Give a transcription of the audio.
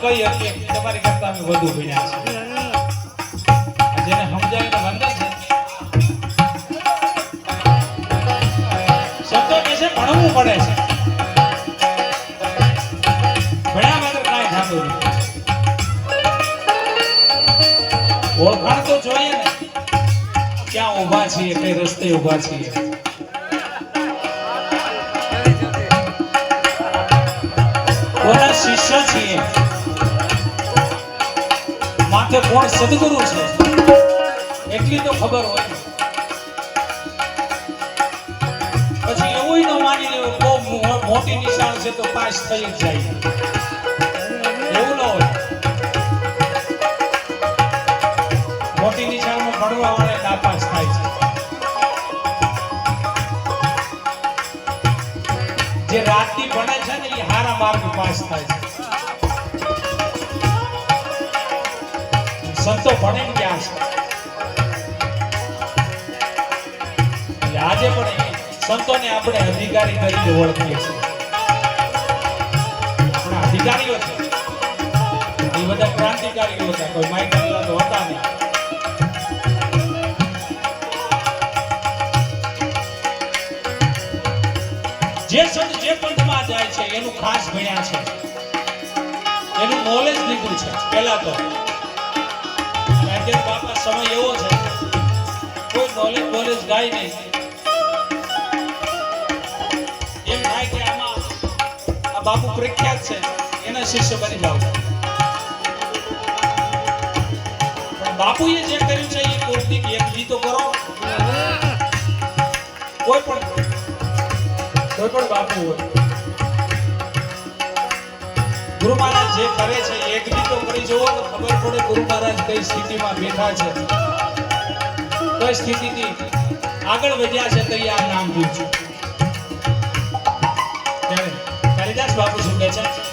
કહી શકીએ તમારી કરતા અમે વધુ ભણ્યા છે. જેને સમજાય તો વાંધો છે શબ્દો કે છે, ભણવું પડે છે. ભણ્યા વગર કાંઈ થતું નથી. ઓળખાણ તો જોઈએ ને. ક્યાં ઊભા છીએ, કઈ રસ્તે ઊભા છીએ. શિષ્ય છીએ? માથે કોણ સદગુરુ છે? એટલી તો ખબર હોય. પછી એવું ન માની લેવું, બહુ મોટી નિશાળ છે તો પાસ થઈ જાય. એવું ન હોય. મોટી નિશાળમાં ભણવા વાળા નાપાસ થાય છે. જે રાતથી ભણે છે ને, એ હારા માર્ગ પાસ થાય છે. સંતો ભણે ગયા છે. આજે પણ સંતોને આપણે અધિકારી તરીકે ઓળખીએ છીએ. આપણા અધિકારીઓ છે. એ બધા ક્રાંતિકારીઓ હતા કોઈ માઇકલ તો હતા નહીં. જે સંત જે પંથમાં જાય છે, એનું ખાસ ભણ્યા છે. એનું નોલેજ લીધું છે. પહેલા તો. અત્યારે બાપા એના શિષ્ય બની જાવ બાપુએ જે કર્યું છે એ કોઈક એક જી તો કરો. કોઈ પણ કોઈ પણ બાપુ હોય. ગુરુ મહારાજ જે કરે છે, એક બી તો કરી જુઓ તો ખબર પડે ગુરુ મહારાજ કઈ સ્થિતિમાં બેઠા છે. કઈ સ્થિતિથી? આગળ વધ્યા છે તો આ નામ છું કાલિદાસ બાપુ શું કહે છે?